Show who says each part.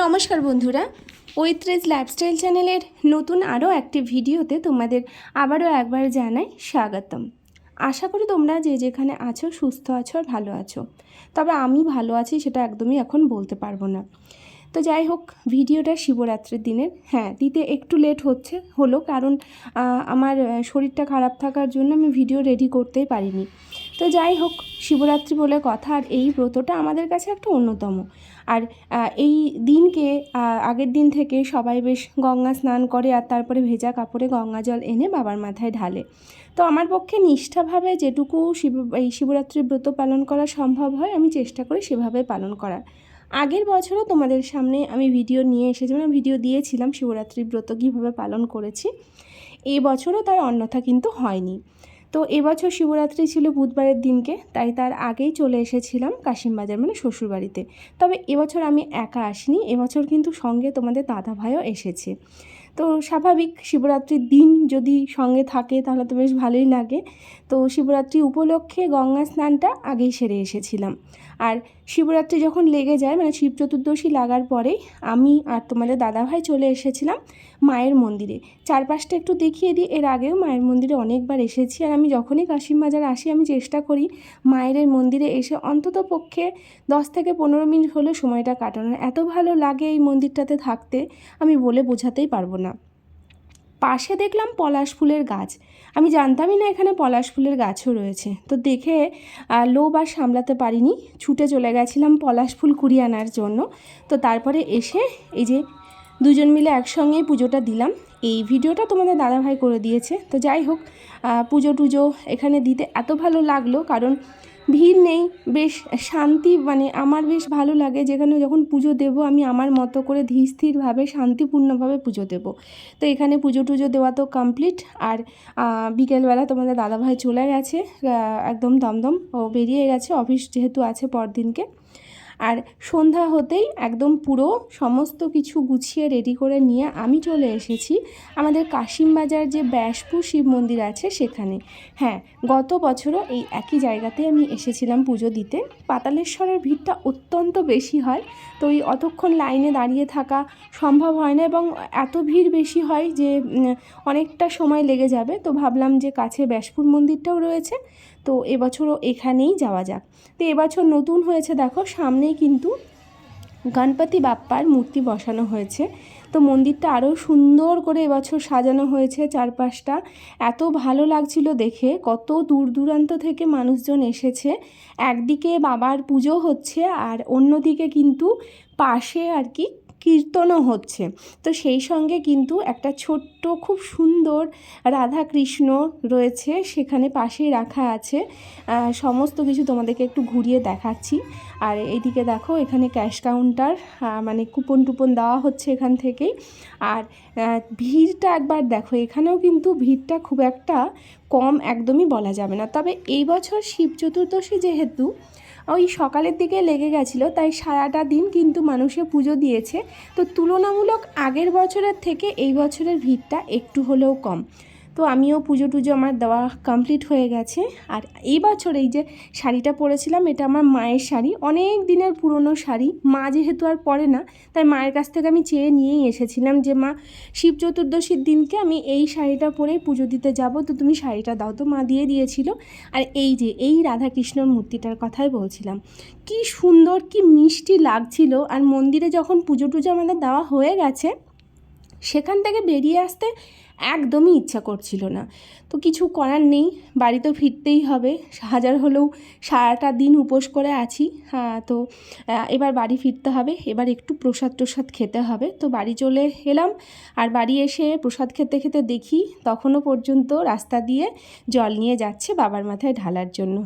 Speaker 1: নমস্কার বন্ধুরা ঐত্রেজ লাইফস্টাইল চ্যানেলের নতুন আরও একটি ভিডিওতে তোমাদের আবারও একবার জানাই স্বাগতম। আশা করি তোমরা যে যেখানে আছো, সুস্থ আছো আর ভালো আছো। তবে আমি ভালো আছি সেটা একদমই এখন বলতে পারব না। তো যাই হোক, ভিডিওটা শিবরাত্রির দিনের। হ্যাঁ দিতে একটু লেট হচ্ছে, হলো কারণ আমার শরীরটা খারাপ থাকার জন্য আমি ভিডিও রেডি করতেই পারিনি। তো যাই হোক, শিবরাত্রি বলে কথা, আর এই ব্রতটা আমাদের কাছে একটা অন্যতম। আর এই দিনকে আগের দিন থেকে সবাই বেশ গঙ্গা স্নান করে, আর তারপরে ভেজা কাপড়ে গঙ্গা জল এনে বাবার মাথায় ঢালে। তো আমার পক্ষে নিষ্ঠাভাবে যেটুকু শিব, এই শিবরাত্রির ব্রত পালন করা সম্ভব হয়, আমি চেষ্টা করি সেভাবে পালন করার। আগের বছরও তোমাদের সামনে আমি ভিডিও নিয়ে এসেছিলাম ভিডিও দিয়েছিলাম শিবরাত্রির ব্রত কীভাবে পালন করেছি। এই বছরও তার অন্যথা কিন্তু হয়নি। তো এবছর শিবরাত্রি ছিল বুধবারের দিনকে, তাই তার আগেই চলে এসেছিলাম কাশিমবাজার মানে শ্বশুরবাড়িতে। তবে এবছর আমি একা আসিনি, এবছর কিন্তু সঙ্গে তোমাদের দাদা ভাইও এসেছে। তো স্বাভাবিক শিবরাত্রির দিন যদি সঙ্গে থাকে তাহলে তো বেশ ভালোই লাগে। তো শিবরাত্রি উপলক্ষে গঙ্গা স্নানটা আগেই সেরে এসেছিলাম। আর শিবরাত্রি যখন লেগে যায় মানে শিব চতুর্দশী লাগার পরেই আমি আর তোমাদের দাদাভাই চলে এসেছিলাম মায়ের মন্দিরে। চারপাশটা একটু দেখিয়ে দিই, এর আগেও মায়ের মন্দিরে অনেকবার এসেছি। আর আমি যখনই কাশিম বাজার আসি, আমি চেষ্টা করি মায়ের মন্দিরে এসে অন্তত পক্ষে দশ থেকে পনেরো মিনিট হলেও সময়টা কাটানোর। এত ভালো লাগে এই মন্দিরটাতে থাকতে, আমি বলে বোঝাতেই পারব না। পাশে দেখলাম পলাশ ফুলের গাছ। আমি জানতামই না এখানে পলাশ ফুলের গাছও রয়েছে। তো দেখে লোভ আর সামলাতে পারিনি। ছুটে চলে গেছিলাম পলাশ ফুল কুড়িয়ে আনার জন্য। তো তারপরে এসে এই যে দুজন মিলে একসঙ্গেই পুজোটা দিলাম। এই ভিডিওটা তোমাদের দাদাভাই করে দিয়েছে। তো যাই হোক পুজো টুজো এখানে দিতে এত ভালো লাগল, কারণ ভিড় নেই। বেশ শান্তি মানে আমার বেশ ভালো লাগে যেখানে যখন পুজো দেব আমি আমার মতো করে ধীর স্থিরভাবে শান্তিপূর্ণভাবে পুজো দেব। তো এখানে পুজো টুজো দেওয়া তো কমপ্লিট আর বিকেলবেলা তোমাদের দাদাভাই চলে গেছে একদম দমদম ও বেরিয়ে গেছে অফিস যেহেতু আছে পরদিনকে। আর সন্ধ্যা হতেই একদম পুরো সমস্ত কিছু গুছিয়ে রেডি করে নিয়ে আমি চলে এসেছি আমাদের কাশিমবাজার যে ব্যাসপুর শিব মন্দির আছে সেখানে। হ্যাঁ গত বছরও এই একই জায়গাতে আমি এসেছিলাম পুজো দিতে। পাতালেশ্বরের ভিড়টা অত্যন্ত বেশি হয়, তো ওই অতক্ষণ লাইনে দাঁড়িয়ে থাকা সম্ভব হয় না এবং এত ভিড় বেশি হয় যে অনেকটা সময় লেগে যাবে। তো ভাবলাম যে কাছে ব্যাসপুর মন্দিরটাও রয়েছে, তো এবছরও এখানেই যাওয়া যাক। তো এবছর নতুন হয়েছে দেখো, সামনেই কিন্তু গণপতি বাপ্পার মূর্তি বসানো হয়েছে। তো মন্দিরটা আরও সুন্দর করে এবছর সাজানো হয়েছে চারপাশটা। এত ভালো লাগছিল দেখে, কত দূর দূরান্ত থেকে মানুষজন এসেছে। একদিকে বাবার পুজো হচ্ছে আর অন্যদিকে কিন্তু পাশে আর কি কীর্তনও হচ্ছে। তো সেই সঙ্গে কিন্তু একটা ছোট্ট, খুব সুন্দর রাধা কৃষ্ণ রয়েছে, সেখানে পাশেই রাখা আছে। সমস্ত কিছু তোমাদেরকে একটু ঘুরিয়ে দেখাচ্ছি। আর এইদিকে দেখো, এখানে ক্যাশ কাউন্টার মানে কুপন টুপন দেওয়া হচ্ছে এখান থেকেই। আর ভিড়টা একবার দেখো, এখানেও কিন্তু ভিড়টা খুব একটা কম একদমই বলা যাবে না। তবে এই বছর শিব চতুর্দশী যেহেতু ওই সকালের দিকে লেগে গেছিল, তাই সারাটা দিন কিন্তু মানুষে পুজো দিয়েছে। তো তুলনামূলক আগের বছরের থেকে এই বছরের ভিড়টা একটু হলেও কম। তো আমিও পুজো টুজো আমার দেওয়া কমপ্লিট হয়ে গেছে। আর এই বছর এই যে শাড়িটা পরেছিলাম, এটা আমার মায়ের শাড়ি। অনেক দিনের পুরনো শাড়ি। মা যেহেতু আর পরে না, তাই মায়ের কাছ থেকে আমি চেয়ে নিয়েই এসেছিলাম যে, মা, শিব চতুর্দশীর দিনকে আমি এই শাড়িটা পরেই পুজো দিতে যাব। তো তুমি শাড়িটা দাও। তো মা দিয়ে দিয়েছিল। আর এই যে, এই রাধাকৃষ্ণর মূর্তিটার কথাই বলছিলাম। কি সুন্দর, কি মিষ্টি লাগছিল। আর মন্দিরে যখন পুজো টুজো আমাদের দেওয়া হয়ে গেছে, সেখান থেকে বেরিয়ে আসতে একদমই ইচ্ছা করছিল না। তো কিছু করার নেই বাড়িতে ফিরতেই হবে। হাজার হলেও সারাটা দিন উপোস করে আছি। হ্যাঁ তো এবার বাড়ি ফিরতে হবে। এবার একটু প্রসাদ প্রসাদ খেতে হবে। তো বাড়ি চলে এলাম আর বাড়ি এসে প্রসাদ খেতে খেতে দেখি, তখনও পর্যন্ত রাস্তা দিয়ে জল নিয়ে যাচ্ছে বাবার মাথায় ঢালার জন্য।